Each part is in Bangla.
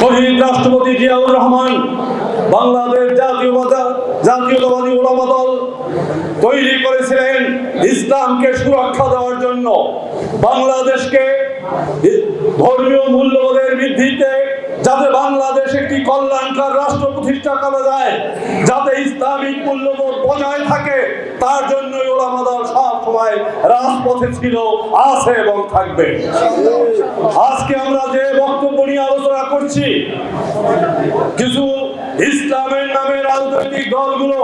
শহীদ রাষ্ট্রপতি জিয়াউর রহমান, বাংলাদেশ জাতীয়বাদা জাতীয়তাবাদী ওলামা দল তৈরি করেছিলেন ইসলামকে সুরক্ষা দেওয়ার জন্য। বাংলাদেশকে ধর্মীয় মূল্যবোধের ভিত্তিতে যাতে বাংলাদেশ একটি কল্যাণকার রাষ্ট্র প্রতিষ্ঠা করা যায়, যাতে ইসলামিক মূল্যবোধ বজায় থাকে, তার জন্যই ওলামা দল সব সময় রাজপথে ছিল, আছে এবং থাকবে। আজকে আমরা যে বক্তব্য নিয়ে আলোচনা করছি কিছু ইসলামের নামে রাজনৈতিক দলগুলো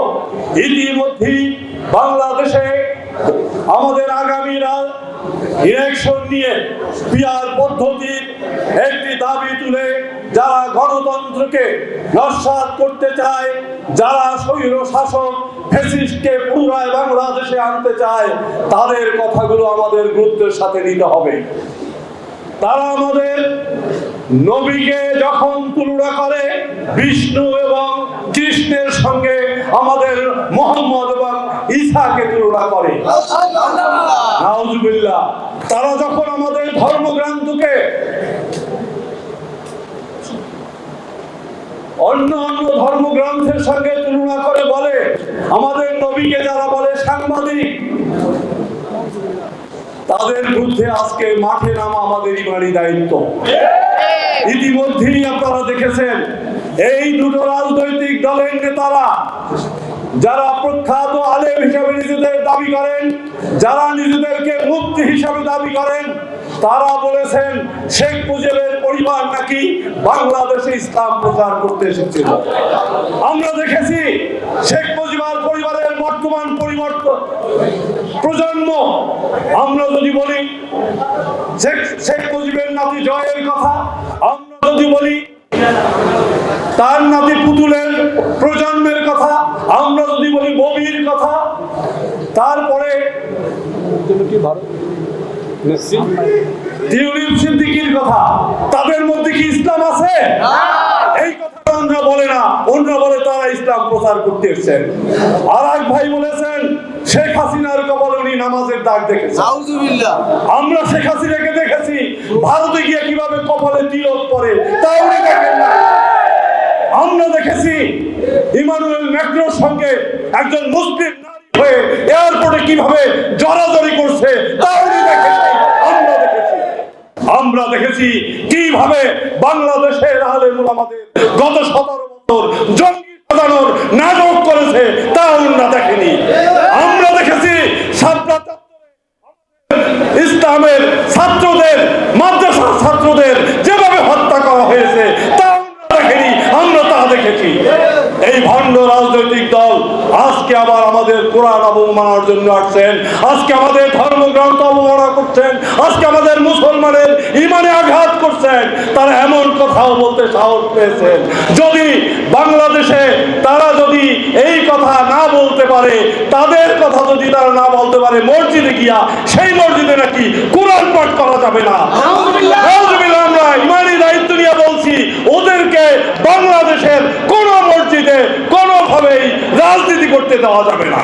ইতিমধ্যেই বাংলাদেশে আমাদের আগামী ইলেকশন নিয়ে পিয়ার পদ্ধতির একটি দাবি তুলে যারা গণতন্ত্রকে নস্বাত করতে চায়, যারা স্বৈর শাসক ফেসিস্টকে পুনরায় বাংলাদেশে আনতে চায়, তাদের কথাগুলো আমাদের গুরুত্বের সাথে নিতে হবে। তারা আমাদের নবীকে যখন তুলনা করে বিষ্ণু এবং কৃষ্ণের সঙ্গে আমাদের মোহাম্মদ এবং ঈসাকে তুলনা করে। নাউজুবিল্লাহ। তারা যখন আমাদের ধর্মগ্রন্থকে অন্য অন্য ধর্মগ্রন্থের সঙ্গে তুলনা করে বলে আমাদের নবীকে যারা বলে সাংবাদিক তাদের বিরুদ্ধে আজকে মাঠে নামা আমাদের ইমানি দায়িত্ব। ইতিমধ্যেই আপনারা দেখেছেন এই দুটো রাজনৈতিক দলের নেতারা, যারা প্রখ্যাত আলেম হিসাবে নিজেদের দাবি করেন, যারা নিজেদেরকে মুক্তি হিসাবে দাবি করেন, তারা বলেছেন শেখ মুজিবের পরিবার নাকি বাংলাদেশে ইসলাম প্রচার করতে এসেছিল। আমরা দেখেছি শেখ মুজিবার পরিবারের বর্তমান পরিবর্তন, প্রজন্ম, আমরা যদি বলি শেখ শেখ মুজিবের নাতি জয়ের কথা, আমরা যদি বলি তার নাতি পুতুলের প্রজন্মের কথা আমরা যদি বলি ববির কথা তারপরে সিদ্দিকির কথা তাদের মধ্যে কি ইসলাম আছে? এই কথা অন্যরা বলে না অন্যরা বলে তারা ইসলাম প্রচার করতে এসছেন। আর এক ভাই বলেছেন শেখ হাসিনার কপালে উনি নামাজের দাগ দেখেছেন। নাউজুবিল্লাহ। আমরা শেখ হাসিনাকে দেখেছি ভারতে গিয়ে কীভাবে কপালে তিলক পরে তা উনি দেখেন না আমরা দেখেছি ইমানুয়েল ম্যাক্রোর সঙ্গে একজন মুসলিম নারী হয়ে এয়ারপোর্টে কীভাবে জড়াজড়ি করছে, তাও দেখেছি। আমরা দেখেছি। আমরা দেখেছি কীভাবে বাংলাদেশের আলেমুল আমাদের গত সতেরো বছর জঙ্গি সাজানোর ভণ্ড রাজনৈতিক দল আজকে আবার আমাদের কোরআন অবমাননার জন্য আসছেন। আজকে আমাদের ধর্মগ্রন্থ অবমাননা করছেন। আজকে আমাদের মুসলমানের ইমানে আঘাত করছেন। তারা এমন কথাও বলতে সাহস পেয়েছেন। যদি বাংলাদেশে তারা যদি এই কথা না বলতে পারে তাদের কথা যদি তারা না বলতে পারে মসজিদে গিয়া সেই মসজিদে নাকি কোরআন পাঠ করা যাবে না। আমরা ইমানি দায়িত্ব নিয়ে বলছি ওদেরকে বাংলাদেশের কোন কোনোভাবেই রাজনীতি করতে দেওয়া যাবে না।